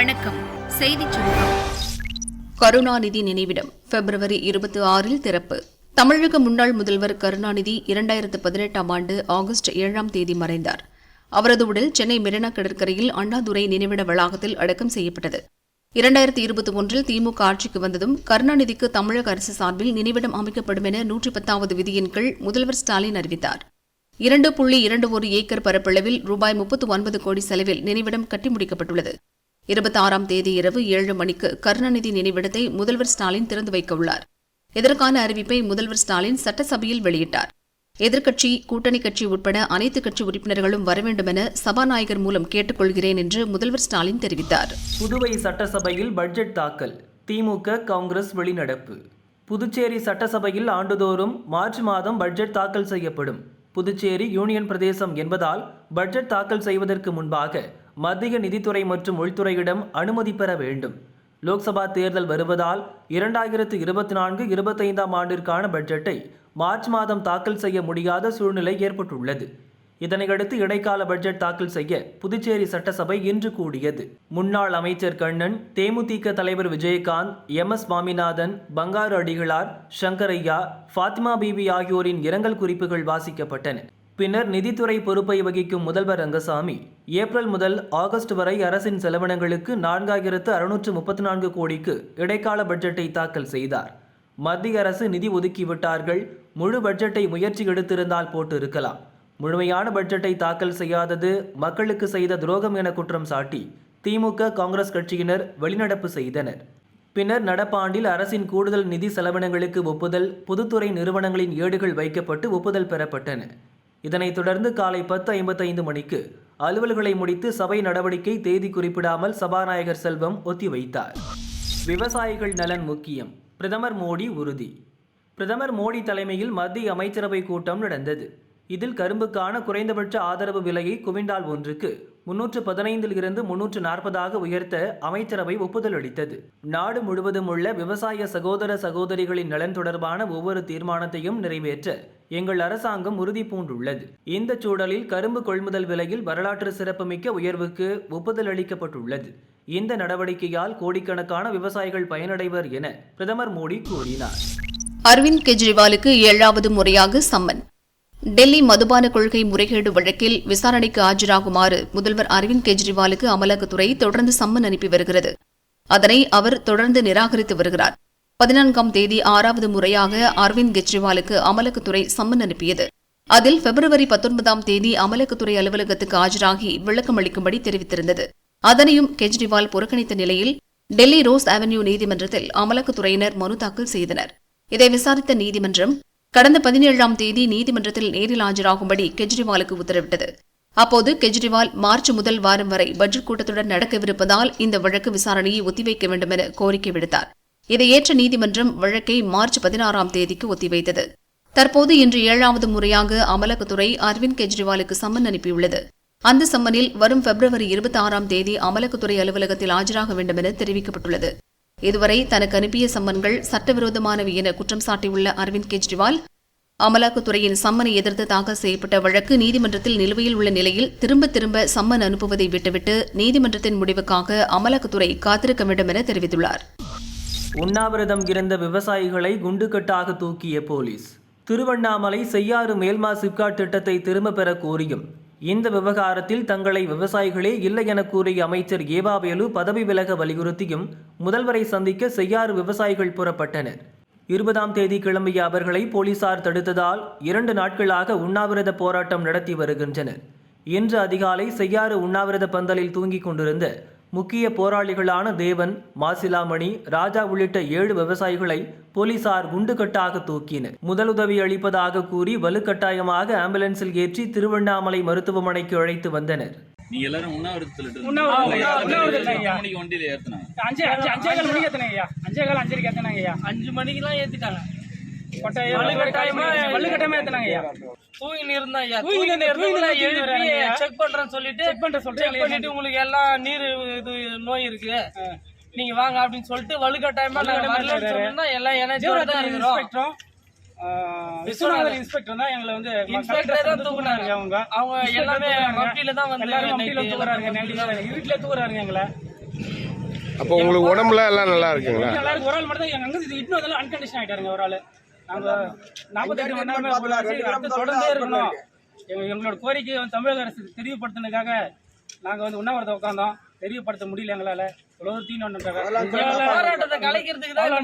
வணக்கம். செய்தி சுருக்கம். கருணாநிதி நினைவிடம் பிப்ரவரி இருபத்தி ஆறில் திறப்பு. தமிழக முன்னாள் முதல்வர் கருணாநிதி இரண்டாயிரத்து பதினெட்டாம் ஆண்டு ஆகஸ்ட் ஏழாம் தேதி மறைந்தார். அவரது உடல் சென்னை மெரினா கடற்கரையில் அண்ணாதுரை நினைவிட வளாகத்தில் அடக்கம் செய்யப்பட்டது. இரண்டாயிரத்தி இருபத்தி ஒன்றில் திமுக ஆட்சிக்கு வந்ததும் கருணாநிதிக்கு தமிழக அரசு சார்பில் நினைவிடம் அமைக்கப்படும் என நூற்றி பத்தாவது விதியின் கீழ் முதல்வர் ஸ்டாலின் அறிவித்தார். இரண்டு புள்ளி இரண்டு ஒரு ஏக்கர் பரப்பளவில் ரூபாய் முப்பத்து ஒன்பது கோடி செலவில் நினைவிடம் கட்டி முடிக்கப்பட்டுள்ளது. இருபத்தி ஆறாம் தேதி இரவு ஏழு மணிக்கு கருணாநிதி நினைவிடத்தை முதல்வர் ஸ்டாலின் திறந்து வைக்க உள்ளார். இதற்கான அறிவிப்பை முதல்வர் ஸ்டாலின் சட்டசபையில் வெளியிட்டார். எதிர்க்கட்சி கூட்டணி கட்சி உட்பட அனைத்து கட்சி உறுப்பினர்களும் வரவேண்டும் என சபாநாயகர் மூலம் கேட்டுக்கொள்கிறேன் என்று முதல்வர் ஸ்டாலின் தெரிவித்தார். புதுவை சட்டசபையில் பட்ஜெட் தாக்கல் திமுக காங்கிரஸ் வெளிநடப்பு. புதுச்சேரி சட்டசபையில் ஆண்டுதோறும் மார்ச் மாதம் பட்ஜெட் தாக்கல் செய்யப்படும். புதுச்சேரி யூனியன் பிரதேசம் என்பதால் பட்ஜெட் தாக்கல் செய்வதற்கு முன்பாக மத்திய நிதித்துறை மற்றும் உள்துறையிடம் அனுமதி பெற வேண்டும். லோக்சபா தேர்தல் வருவதால் இரண்டாயிரத்து இருபத்தி நான்கு இருபத்தைந்தாம் ஆண்டிற்கான பட்ஜெட்டை மார்ச் மாதம் தாக்கல் செய்ய முடியாத சூழ்நிலை ஏற்பட்டுள்ளது. இதனையடுத்து இடைக்கால பட்ஜெட் தாக்கல் செய்ய புதுச்சேரி சட்டசபை இன்று கூடியது. முன்னாள் அமைச்சர் கண்ணன் தேமுதிக தலைவர் விஜயகாந்த் எம். எஸ். சுவாமிநாதன் பங்காரு அடிகளார் சங்கரையா ஃபாத்திமா பிபி ஆகியோரின் இரங்கல் குறிப்புகள் வாசிக்கப்பட்டன. பின்னர் நிதித்துறை பொறுப்பை வகிக்கும் முதல்வர் ரங்கசாமி ஏப்ரல் முதல் ஆகஸ்ட் வரை அரசின் செலவினங்களுக்கு நான்காயிரத்து அறுநூற்று முப்பத்தி நான்கு கோடிக்கு இடைக்கால பட்ஜெட்டை தாக்கல் செய்தார். மத்திய அரசு நிதி ஒதுக்கிவிட்டார்கள். முழு பட்ஜெட்டை முயற்சி எடுத்திருந்தால் போட்டு இருக்கலாம் முழுமையான பட்ஜெட்டை தாக்கல் செய்யாதது மக்களுக்கு செய்த துரோகம் என குற்றம் சாட்டி திமுக காங்கிரஸ் கட்சியினர் வெளிநடப்பு செய்தனர். பின்னர் நடப்பாண்டில் அரசின் கூடுதல் நிதி செலவினங்களுக்கு ஒப்புதல் பொதுத்துறை நிறுவனங்களின் ஏடுகள் வைக்கப்பட்டு ஒப்புதல் பெறப்பட்டன. இதனைத் தொடர்ந்து காலை பத்து ஐம்பத்தைந்து மணிக்கு அலுவல்களை முடித்து சபை நடவடிக்கை தேதி குறிப்பிடாமல் சபாநாயகர் செல்வம் ஒத்திவைத்தார். விவசாயிகள் நலன் முக்கியம். பிரதமர் மோடி உறுதி. பிரதமர் மோடி தலைமையில் மத்திய அமைச்சரவை கூட்டம் நடந்தது. இதில் கரும்புக்கான குறைந்தபட்ச ஆதரவு விலையை குவிண்டால் ஒன்றுக்கு முன்னூற்று பதினைந்தில் இருந்து முன்னூற்று நாற்பதாக உயர்த்த அமைச்சரவை ஒப்புதல் அளித்தது. நாடு முழுவதும் உள்ள விவசாய சகோதர சகோதரிகளின் நலன் தொடர்பான ஒவ்வொரு தீர்மானத்தையும் நிறைவேற்ற எங்கள் அரசாங்கம் உறுதி பூண்டுள்ளது. இந்த சூழலில் கரும்பு கொள்முதல் விலையில் வரலாற்று சிறப்புமிக்க உயர்வுக்கு ஒப்புதல் அளிக்கப்பட்டுள்ளது. இந்த நடவடிக்கையால் கோடிக்கணக்கான விவசாயிகள் பயனடைவர் என பிரதமர் மோடி கூறினார். அரவிந்த் கெஜ்ரிவாலுக்கு ஏழாவது முறையாக சம்மன். டெல்லி மதுபான கொள்கை முறைகேடு வழக்கில் விசாரணைக்கு ஆஜராகுமாறு முதல்வர் அரவிந்த் கெஜ்ரிவாலுக்கு அமலாக்கத்துறை தொடர்ந்து சம்மன் அனுப்பி வருகிறது. அதனை அவர் தொடர்ந்து நிராகரித்து வருகிறார். பதினான்காம் தேதி ஆறாவது முறையாக அரவிந்த் கெஜ்ரிவாலுக்கு அமலாக்கத்துறை சம்மன் அனுப்பியது. அதில் பிப்ரவரி பத்தொன்பதாம் தேதி அமலாக்கத்துறை அலுவலகத்துக்கு ஆஜராகி விளக்கம் அளிக்கும்படி தெரிவித்திருந்தது. அதனையும் கெஜ்ரிவால் புறக்கணித்த நிலையில் டெல்லி ரோஸ் அவென்யூ நீதிமன்றத்தில் அமலாக்கத்துறையினர் மனு தாக்கல் செய்தனர். இதை விசாரித்த நீதிமன்றம் கடந்த பதினேழாம் தேதி நீதிமன்றத்தில் நேரில் ஆஜராகும்படி கெஜ்ரிவாலுக்கு உத்தரவிட்டது. அப்போது கெஜ்ரிவால் மார்ச் முதல் வாரம் வரை பட்ஜெட் கூட்டத்துடன் நடக்கவிருப்பதால் இந்த வழக்கு விசாரணையை ஒத்திவைக்க வேண்டும் என கோரிக்கை விடுத்தார். இதை ஏற்ற நீதிமன்றம் வழக்கை மார்ச் பதினாறாம் தேதிக்கு ஒத்திவைத்தது. தற்போது இன்று ஏழாவது முறையாக அமலாக்கத்துறை அரவிந்த் கெஜ்ரிவாலுக்கு சம்மன் அனுப்பியுள்ளது. அந்த சம்மனில் வரும் பிப்ரவரி இருபத்தி ஆறாம் தேதி அமலாக்கத்துறை அலுவலகத்தில் ஆஜராக வேண்டும் என தெரிவிக்கப்பட்டுள்ளது. இதுவரை தனக்கு அனுப்பிய சம்மன்கள் சட்டவிரோதமானவை என குற்றம் சாட்டியுள்ள அரவிந்த் கெஜ்ரிவால் அமலாக்கத்துறையின் சம்மனை எதிர்த்து தாக்கல் செய்யப்பட்ட வழக்கு நீதிமன்றத்தில் நிலுவையில் உள்ள நிலையில் திரும்ப திரும்ப சம்மன் அனுப்புவதை விட்டுவிட்டு நீதிமன்றத்தின் முடிவுக்காக அமலாக்கத்துறை காத்திருக்க வேண்டும் என தெரிவித்துள்ளார். உண்ணாவிரதம் இருந்த விவசாயிகளை குண்டுகட்டாக தூக்கிய போலீஸ். திருவண்ணாமலை செய்யாறு மேல்மா சிப்காட் திட்டத்தை திரும்ப பெற கோரியும். இந்த விவகாரத்தில் தங்களை விவசாயிகளே இல்லை என கூறிய அமைச்சர் ஏவாவேலு பதவி விலக வலியுறுத்தியும் முதல்வரை சந்திக்க செய்யாறு விவசாயிகள் புறப்பட்டனர். இருபதாம் தேதி கிளம்பிய அவர்களை போலீசார் தடுத்ததால் இரண்டு நாட்களாக உண்ணாவிரத போராட்டம் நடத்தி வருகின்றனர். இன்று அதிகாலை செய்யாறு உண்ணாவிரத பந்தலில் தூங்கிக் கொண்டிருந்த முக்கிய போராளிகளான தேவன் மாசிலாமணி ராஜா உள்ளிட்ட ஏழு விவசாயிகளை போலீசார் குண்டுகட்டாக தூக்கினர். முதலுதவி அளிப்பதாக கூறி வலுக்கட்டாயமாக ஆம்புலன்ஸில் ஏற்றி திருவண்ணாமலை மருத்துவமனைக்கு அழைத்து வந்தனர். நீங்க எல்லாரும் உண்ணாவிரதத்துல இருந்து உண்ணாவிரதம், இல்லையா? உண்ணாவிரதம் ஐயா. எத்தனை மணிக்கு வண்டியில ஏத்துனாங்க. அஞ்சு அஞ்சு அஞ்சே கால் மணிக்கு ஏத்தினாங்க ஐயா. அஞ்சே கால் அஞ்சரைக்கு ஏத்தினாங்க ஐயா. அஞ்சு மணிக்கெல்லாம் ஏத்திட்டாங்க. கொட்டாயம் வள்ளுக்கட்டாயமா வள்ளுக்கட்டாயமா ஏத்தினாங்க ஐயா. தூங்கின்னு இருந்தா ஐயா தூங்கின்னு எழுப்பி. செக் பண்றேன்னு சொல்லிட்டு செக் பண்ற சொல்லிட்டு பண்ணிட்டு உங்களுக்கு எல்லாம் நீர் இது நோய் இருக்கு. நீங்க வாங்க அப்படின்னு சொல்லிட்டு வலுக்கட்டாயமா நாங்க வரலன்னு. சொன்னா எல்லாம் தான் இருக்கிறோம். விஸ்வநாதன் இன்ஸ்பெக்டர் தான் எங்களை வந்து இன்ஸ்பெக்டர் தான் தூக்குனாங்க அவங்க. அவங்க எல்லாமே மப்டியில தான் வந்து எல்லாரும் night தூக்குறாங்க எல்லாம் நைட்டு இருட்டுல தூக்குறாங்க எங்களை. அப்போ உங்களுக்கு உடம்புல எல்லாம் நல்லா இருக்குங்களா? ஒரு ஆள் மட்டும் தான் எங்க அங்க இன்னும் அதெல்லாம் அன்கண்டிஷன் ஆயிட்டாருங்க ஒரு ஆள். நாங்க நாற்பத்தெட்டு மணி நேரமே தொடர்ந்தே இருக்கணும். எங்களோட கோரிக்கையை வந்து தமிழக அரசு தெரியப்படுத்தினதுக்காக நாங்க வந்து உண்ணாவிரதம் உட்காந்தோம் தெரியப்படுத்த முடியல எங்களால. இவ்வளவு தீன் போராட்டத்தை கலைக்கிறதுக்கு தான்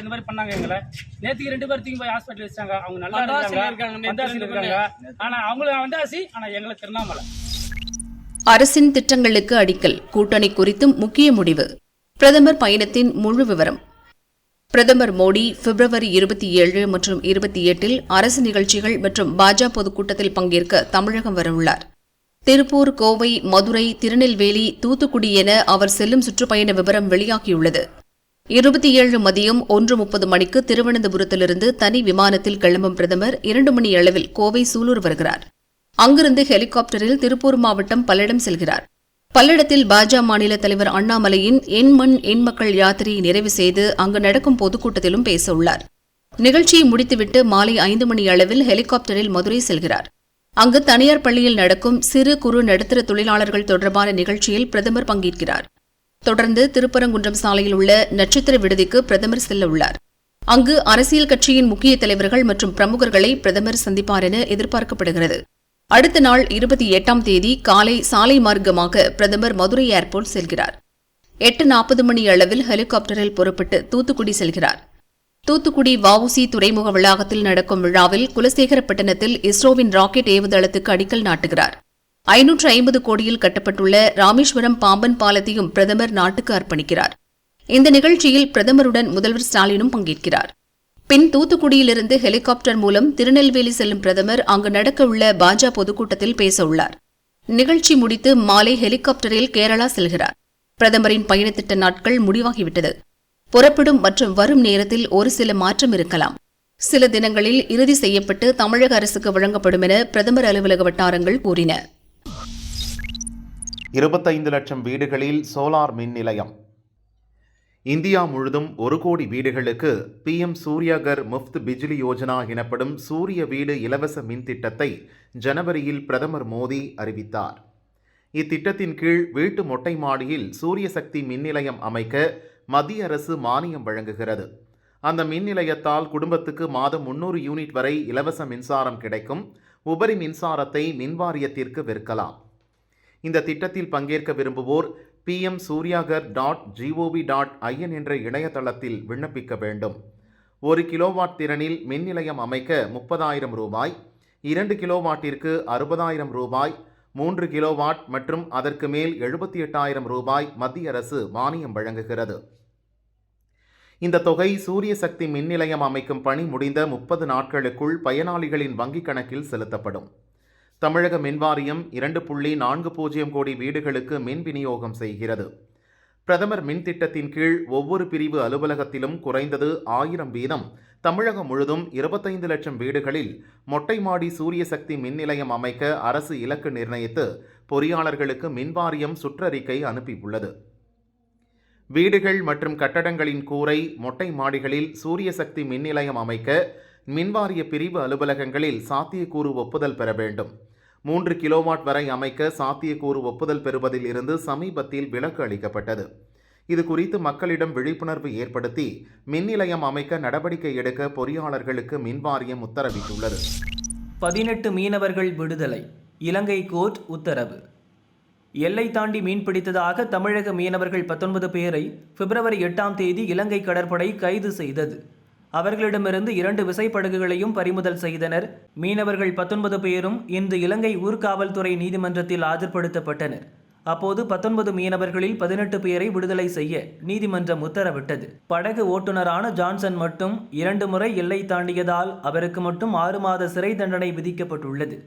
இந்த மாதிரி பண்ணாங்க எங்களை. நேத்துக்கு ரெண்டு பேர் போய் ஹாஸ்பிட்டல் வச்சாங்க அவங்க நல்லா இருக்காங்க ஆனா அவங்களுக்கு வந்தாசி ஆனா எங்களுக்கு திருவண்ணாமலை அரசின் திட்டங்களுக்கு அடிக்கல். கூட்டணி குறித்தும் முக்கிய முடிவு. பிரதமர் பயணத்தின் முழு விவரம் பிரதமர் மோடி பிப்ரவரி இருபத்தி ஏழு மற்றும் இருபத்தி எட்டில் அரசு நிகழ்ச்சிகள் மற்றும் பாஜக பொதுக்கூட்டத்தில் பங்கேற்க தமிழகம் வரவுள்ளார். திருப்பூர் கோவை மதுரை திருநெல்வேலி தூத்துக்குடி என அவர் செல்லும் சுற்றுப்பயண விவரம் வெளியாகியுள்ளது. இருபத்தி ஏழு மதியம் ஒன்று முப்பது மணிக்கு திருவனந்தபுரத்திலிருந்து தனி விமானத்தில் கிளம்பும் பிரதமர் இரண்டு மணி அளவில் கோவை சூலூர் வருகிறார். அங்கிருந்து ஹெலிகாப்டரில் திருப்பூர் மாவட்டம் பல்லடம் செல்கிறார். பல்லடத்தில் பாஜக மாநில தலைவர் அண்ணாமலையின் என் மண் என் மக்கள் யாத்திரையை நிறைவு செய்து அங்கு நடக்கும் பொதுக்கூட்டத்திலும் பேச உள்ளார் நிகழ்ச்சியை முடித்துவிட்டு மாலை ஐந்து மணி அளவில் ஹெலிகாப்டரில் மதுரை செல்கிறார். அங்கு தனியார் பள்ளியில் நடக்கும் சிறு குறு நடுத்தர தொழிலாளர்கள் தொடர்பான நிகழ்ச்சியில் பிரதமர் பங்கேற்கிறார். தொடர்ந்து திருப்பரங்குன்றம் சாலையில் உள்ள நட்சத்திர விடுதிக்கு பிரதமர் செல்ல உள்ளார் அங்கு அரசியல் கட்சியின் முக்கிய தலைவர்கள் மற்றும் பிரமுகர்களை பிரதமர் சந்திப்பார் என எதிர்பார்க்கப்படுகிறது. அடுத்த நாள் இருபத்தி எட்டாம் தேதி காலை சாலை மார்க்கமாக பிரதமர் மதுரை ஏர்போர்ட் செல்கிறார். எட்டு நாற்பது மணி அளவில் ஹெலிகாப்டரில் புறப்பட்டு தூத்துக்குடி செல்கிறார். தூத்துக்குடி வவுசி துறைமுக வளாகத்தில் நடக்கும் விழாவில் குலசேகரப்பட்டினத்தில் இஸ்ரோவின் ராக்கெட் ஏவுதளத்துக்கு அடிக்கல் நாட்டுகிறார். ஐநூற்று ஐம்பது கோடியில் கட்டப்பட்டுள்ள ராமேஸ்வரம் பாம்பன் பாலத்தையும் பிரதமர் நாட்டுக்கு அர்ப்பணிக்கிறார். இந்த நிகழ்ச்சியில் பிரதமருடன் முதல்வர் ஸ்டாலினும் பங்கேற்கிறார். பின் தூத்துக்குடியிலிருந்து ஹெலிகாப்டர் மூலம் திருநெல்வேலி செல்லும் பிரதமர் அங்கு நடக்கவுள்ள பாஜக பொதுக்கூட்டத்தில் பேச உள்ளார் நிகழ்ச்சி முடித்து மாலை ஹெலிகாப்டரில் கேரளா செல்கிறார். பிரதமரின் பயணத்திட்ட நாட்கள் முடிவாகிவிட்டது. புறப்படும் மற்றும் வரும் நேரத்தில் ஒரு சில மாற்றம் இருக்கலாம். சில தினங்களில் இறுதி செய்யப்பட்டு தமிழக அரசுக்கு வழங்கப்படும் என பிரதமர் அலுவலக வட்டாரங்கள் கூறின. இருபத்தைந்து லட்சம் வீடுகளில் சோலார் மின் நிலையம். இந்தியா முழுதும் ஒரு கோடி வீடுகளுக்கு பிஎம் சூர்யாகர் முஃப்த் பிஜ்லி யோஜனா எனப்படும் சூரிய வீடு இலவச மின் திட்டத்தை ஜனவரியில் பிரதமர் மோடி அறிவித்தார். இத்திட்டத்தின் கீழ் வீட்டு மொட்டை மாடியில் சூரிய சக்தி மின் நிலையம் அமைக்க மத்திய அரசு மானியம் வழங்குகிறது. அந்த மின் நிலையத்தால் குடும்பத்துக்கு மாதம் முன்னூறு யூனிட் வரை இலவச மின்சாரம் கிடைக்கும். உபரி மின்சாரத்தை மின்வாரியத்திற்கு விற்கலாம். இந்த திட்டத்தில் பங்கேற்க விரும்புவோர் PM Suryaghar dot G O V dot I N என்ற இணையதளத்தில் விண்ணப்பிக்க வேண்டும். ஒரு கிலோவாட் திறனில் மின் நிலையம் அமைக்க முப்பதாயிரம் ரூபாய் இரண்டு கிலோவாட்டிற்கு அறுபதாயிரம் ரூபாய் மூன்று கிலோவாட் மற்றும் அதற்கு மேல் எழுபத்தி எட்டாயிரம் ரூபாய் மத்திய அரசு மானியம் வழங்குகிறது. இந்த தொகை சூரிய சக்தி மின் நிலையம் அமைக்கும் பணி முடிந்த முப்பது நாட்களுக்குள் பயனாளிகளின் வங்கிக் கணக்கில் செலுத்தப்படும். தமிழக மின்வாரியம் இரண்டு புள்ளி நான்கு பூஜ்ஜியம் கோடி வீடுகளுக்கு மின் விநியோகம் செய்கிறது. பிரதமர் மின் திட்டத்தின் கீழ் ஒவ்வொரு பிரிவு அலுவலகத்திலும் குறைந்தது ஆயிரம் வீதம் தமிழகம் முழுதும் இருபத்தைந்து லட்சம் வீடுகளில் மொட்டை மாடி சூரிய சக்தி மின் நிலையம் அமைக்க அரசு இலக்கு நிர்ணயித்து பொறியாளர்களுக்கு மின்வாரியம் சுற்றறிக்கை அனுப்பியுள்ளது. வீடுகள் மற்றும் கட்டடங்களின் கூரை மொட்டை மாடிகளில் சூரிய சக்தி மின் நிலையம் அமைக்க மின்வாரிய பிரிவு அலுவலகங்களில் சாத்தியக்கூறு ஒப்புதல் பெற வேண்டும். மூன்று கிலோவாட் வரை அமைக்க சாத்தியக்கூறு ஒப்புதல் பெறுவதில் இருந்து சமீபத்தில் விலக்கு அளிக்கப்பட்டது. இது குறித்து மக்களிடம் விழிப்புணர்வு ஏற்படுத்தி மின் நிலையம் அமைக்க நடவடிக்கை எடுக்க பொறியாளர்களுக்கு மின்வாரியம் உத்தரவிட்டுள்ளது. பதினெட்டு மீனவர்கள் விடுதலை இலங்கை கோர்ட் உத்தரவு. எல்லை தாண்டி மீன்பிடித்ததாக தமிழக மீனவர்கள் பத்தொன்பது பேரை பிப்ரவரி எட்டாம் தேதி இலங்கை கடற்படை கைது செய்தது. அவர்களிடமிருந்து இரண்டு விசைப்படகுகளையும் பறிமுதல் செய்தனர். மீனவர்கள் பத்தொன்பது பேரும் இன்று இலங்கை ஊர்காவல்துறை நீதிமன்றத்தில் ஆஜர்படுத்தப்பட்டனர். அப்போது பத்தொன்பது மீனவர்களில் பதினெட்டு பேரை விடுதலை செய்ய நீதிமன்றம் உத்தரவிட்டது. படகு ஓட்டுநரான ஜான்சன் மட்டும் இரண்டு முறை எல்லை தாண்டியதால் அவருக்கு மட்டும் ஆறு மாத சிறை தண்டனை விதிக்கப்பட்டுள்ளது.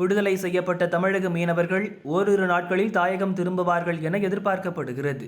விடுதலை செய்யப்பட்ட தமிழக மீனவர்கள் ஓரிரு நாட்களில் தாயகம் திரும்புவார்கள் என எதிர்பார்க்கப்படுகிறது.